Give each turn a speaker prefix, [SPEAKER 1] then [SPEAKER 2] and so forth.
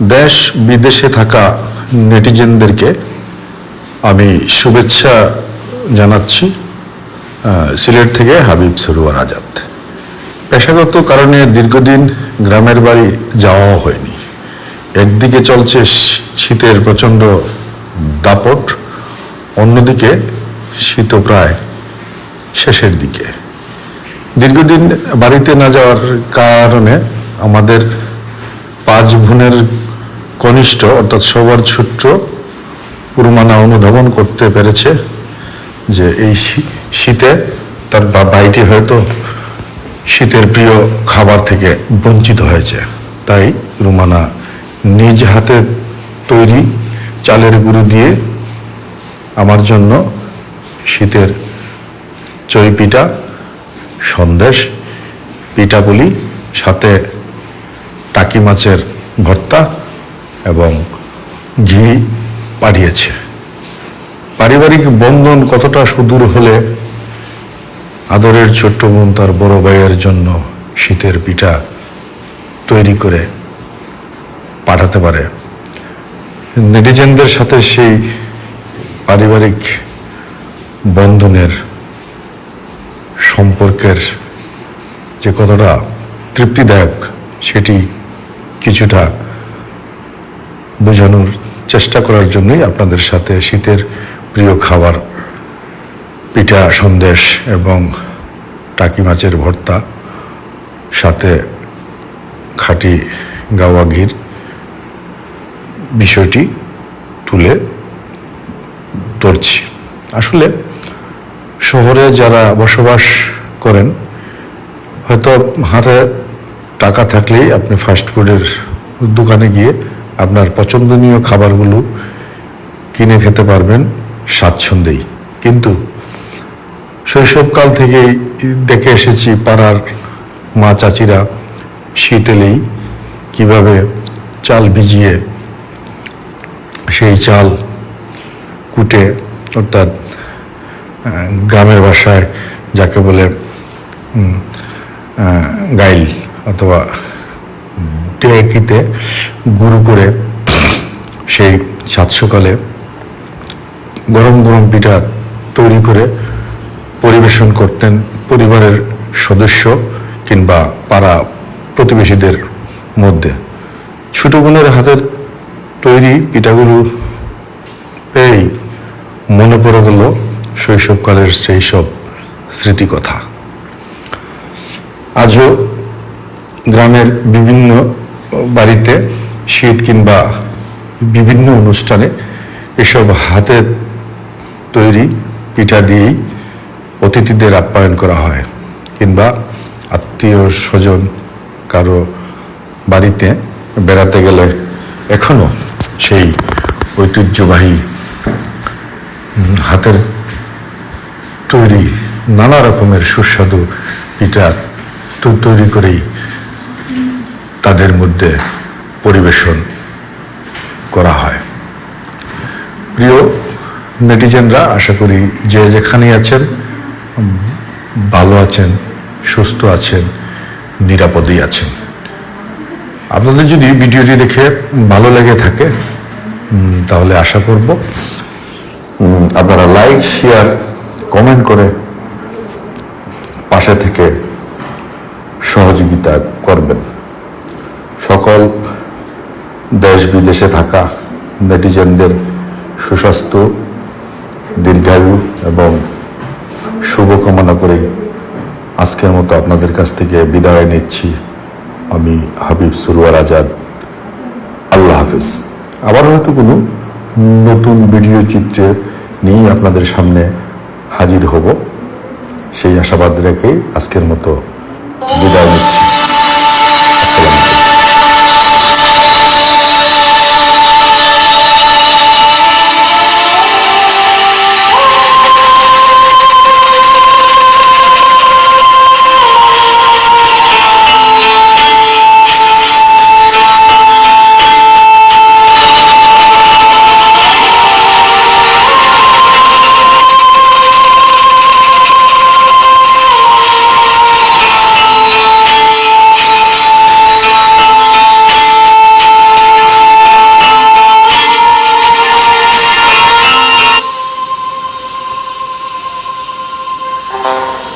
[SPEAKER 1] দেশ বিদেশে থাকা নেটিজেনদেরকে আমি শুভেচ্ছা জানাচ্ছি সিলেট থেকে হাবিব সরুয়ার আজাদ পেশাগত কারণে দীর্ঘদিন গ্রামের বাড়ি যাওয়াও হয়নি। একদিকে চলছে শীতের প্রচণ্ড দাপট, অন্যদিকে শীত প্রায় শেষের দিকে। দীর্ঘদিন বাড়িতে না যাওয়ার কারণে আমাদের পাঁচ বোনের কনিষ্ঠ, অর্থাৎ সবার ছোট্ট পুরমানা অনুধাবন করতে পেরেছে যে এই শীতে তার বা- ভাইটি হয়তো শীতের প্রিয় খাবার থেকে বঞ্চিত হয়েছে। তাই রুমানা নিজ হাতে তৈরি চালের গুঁড়ো দিয়ে আমার জন্য শীতের চই পিঠা, সন্দেশ পিঠাপুলি, সাথে টাকি মাছের ভর্তা এবং ঘি পাঠিয়েছে পারিবারিক বন্ধন কতটা সুদূর হলে আদরের ছোট্ট বোন তার বড় ভাইয়ের জন্য শীতের পিঠা তৈরি করে পাঠাতে পারে। নেটিজেনদের সাথে সেই পারিবারিক বন্ধনের সম্পর্কের যে কতটা তৃপ্তিদায়ক, সেটি কিছুটা বোঝানোর চেষ্টা করার জন্যই আপনাদের সাথে শীতের প্রিয় খাবার, পিঠা, সন্দেশ এবং টাকি মাছের ভর্তা, সাথে খাঁটি গাওয়া ঘির বিষয়টি তুলে ধরছি। আসলে শহরে যারা বসবাস করেন, হয়তো হাতে টাকা থাকলেই আপনি ফাস্টফুডের দোকানে গিয়ে আপনার পছন্দনীয় খাবারগুলো কিনে খেতে পারবেন স্বাচ্ছন্দ্যেই। কিন্তু শৈশবকাল থেকেই দেখে এসেছি পাড়ার মা চাচিরা শীত এলেই কীভাবে চাল ভিজিয়ে সেই চাল কুটে অর্থাৎ গ্রামের ভাষায় যাকে বলে গাইল অথবা টেকিতে গুরু করে সেই সাত সকালে গরম গরম পিঠা তৈরি করে পরিবেশন করতেন পরিবারের সদস্য কিংবা পাড়া প্রতিবেশীদের মধ্যে। ছোট বোনের হাতের তৈরি পিঠাগুলো পেয়েই মনে পড়ে গেল শৈশবকালের সেই সব স্মৃতিকথা। আজও গ্রামের বিভিন্ন বাড়িতে শীত কিংবা বিভিন্ন অনুষ্ঠানে এসব হাতের তৈরি পিঠা দিয়েই অতিথিদের আপ্যায়ন করা হয় কিংবা আত্মীয় স্বজন কারও বাড়িতে বেড়াতে গেলে এখনও সেই ঐতিহ্যবাহী হাতের তৈরি নানা রকমের সুস্বাদু পিঠা তৈরি করেই তাদের মধ্যে পরিবেশন করা হয়। প্রিয় নেটিজেনরা, আশা করি যে যেখানেই আছেন, ভালো আছেন, সুস্থ আছেন, নিরাপদেই আছেন। আপনাদের যদি ভিডিওটি দেখে ভালো লেগে থাকে তাহলে আশা করব আপনারা লাইক, শেয়ার, কমেন্ট করে পাশে থেকে সহযোগিতা করবেন। সকল দেশ বিদেশে থাকা নেটিজেনদের সুস্বাস্থ্য, দীর্ঘায়ু এবং শুভকামনা করে আজকের মতো আপনাদের কাছ থেকে বিদায় নিচ্ছি। আমি হাবিব সুরুয়ার আজাদ। আল্লাহ হাফিজ। আবার হয়তো কোনো নতুন ভিডিও চিত্রে নিয়েই আপনাদের সামনে হাজির হব। সেই আশাবাদ রেখেই আজকের মতো বিদায় নিচ্ছি। Thank you.